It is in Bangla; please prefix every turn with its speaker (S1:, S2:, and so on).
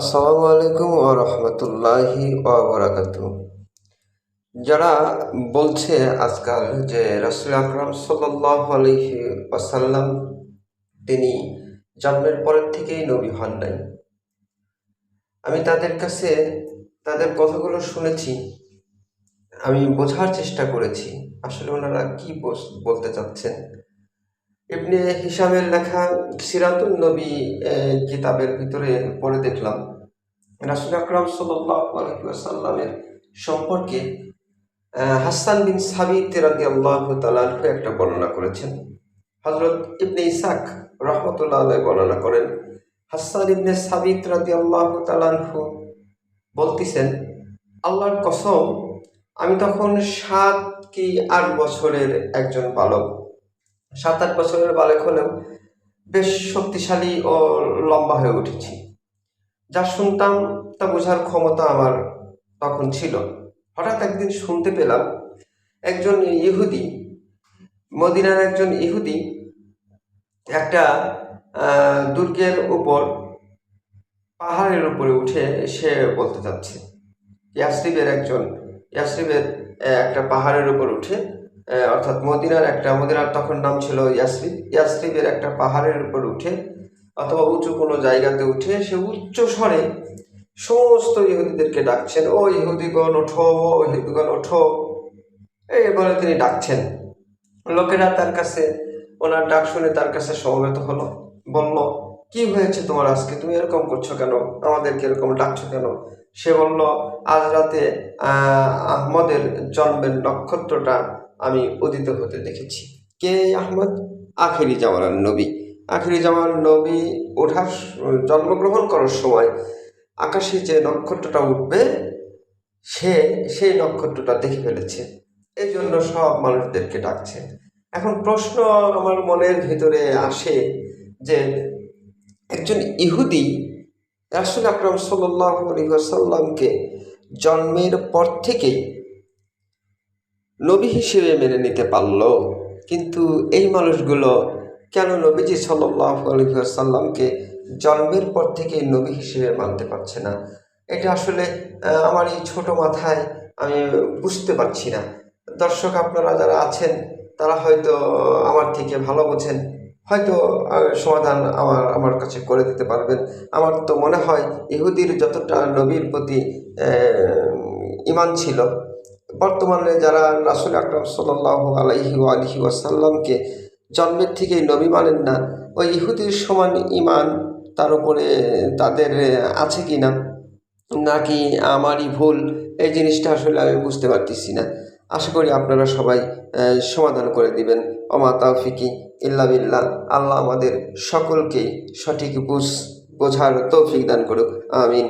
S1: আসসালামু আলাইকুম ও রহমতুল্লাহি ওবরাকাতু যারা বলছে আজকাল যে রসুল আকরাম সাল্লাহ আলহি ওয়াসাল্লাম, তিনি জন্মের পরের থেকেই নবী হন নাই। আমি তাদের কাছে তাদের কথাগুলো শুনেছি, আমি বোঝার চেষ্টা করেছি, আসলে ওনারা কি বলতে চাচ্ছেন? ইবনে হিসামের লেখা সিরাতুল নবী কিতাবের ভিতরে পড়ে দেখলাম। রাসুল আকরাম সাল্লামের সম্পর্কে হাসান বিন সাবিত রাদি আল্লাহ তালাহু একটা বর্ণনা করেছেন। হজরত ইবনে ইসাক রহমতুল্লাহ বর্ণনা করেন, হাসান ইবনে সাবিত রাদি আল্লাহ তালাহু বলতেছেন, আল্লাহর কসম, আমি তখন সাত কি আট বছরের একজন বালক। সাত আট বছরের বালক হলেও বেশ শক্তিশালী ও লম্বা হয়ে উঠেছি। যা শুনতাম তা বোঝার ক্ষমতা আমার তখন ছিল। হঠাৎ একদিন শুনতে পেলাম একজন ইহুদি, মদিনার একজন ইহুদি একটা দুর্গের উপর পাহাড়ের উপরে উঠে সে বলতে চাচ্ছে, ইয়াসরিবের একজন, ইয়াসরিবের একটা পাহাড়ের উপর উঠে অর্থাৎ মদিনার একটা, মদিনার তখন নাম ছিল ইয়াসরিব। ইয়াসরিবের একটা পাহাড়ের উপর উঠে, অথবা উঁচু কোনো জায়গাতে উঠে সে উচ্চ স্বরে সমস্ত ইহুদিদেরকে ডাকছেন, ও ইহুদিগণ, ওঠো, ও ইহুদিগণ, ওঠো। এই বলে তিনি ডাকছেন। লোকেরা তার কাছে, ওনার ডাক শুনে তার কাছে সমবেত হলো। বলল, কি হয়েছে তোমার আজকে? তুমি এরকম করছ কেন? আমাদেরকে এরকম ডাকছো কেন? সে বলল, আজ রাতে আহমদের জন্মের নক্ষত্রটা আমি উদিত হতে দেখেছি। কে আহমদ? আখেরি জামানার নবী। আখেরি জামার নবী ওঠার জন্মগ্রহণ করার সময় আকাশে যে নক্ষত্রটা উঠবে, সে, সেই নক্ষত্রটা দেখে ফেলেছে। এই জন্য সব মানুষদেরকে ডাকছে। এখন প্রশ্ন আমার মনের ভিতরে আসে যে, একজন ইহুদি রাসুল আকরম সাল্লাহ আলী সাল্লামকে জন্মের পর থেকেই নবী হিসেবে মেনে নিতে পারল, কিন্তু এই মানুষগুলো কেন নবীজি সাল্লাহ জন্মের পর থেকে নবী হিসেবে মানতে পারছে না? এটা আসলে আমার এই ছোট মাথায় আমি বুঝতে পারছি না। দর্শক আপনারা যারা আছেন, তারা হয়তো আমার থেকে ভালো বোঝেন। হয়তো সমাধান আমার আমার কাছে করে দিতে পারবেন। আমার তো মনে হয়, ইহুদির যতটা নবীর প্রতি ইমান ছিল বর্তমানে যারা রাসুল আকরম সাল্লাহ আলাইহি আলহি ওয়াসাল্লামকে জন্মের থেকেই নবী মানেন না, ওই ইহুদির সমান ইমান তার উপরে তাদের আছে কি না নাকি আমারই ভুল? এই জিনিসটা আসলে আমি বুঝতে পারতেছি না। আশা করি আপনারা সবাই সমাধান করে দিবেন। অমা তাওফিকি ইল্লা বিল্লাহ। আল্লাহ আমাদের সকলকেই সঠিক বুঝ, বোঝার তৌফিক দান করুক। আমিন।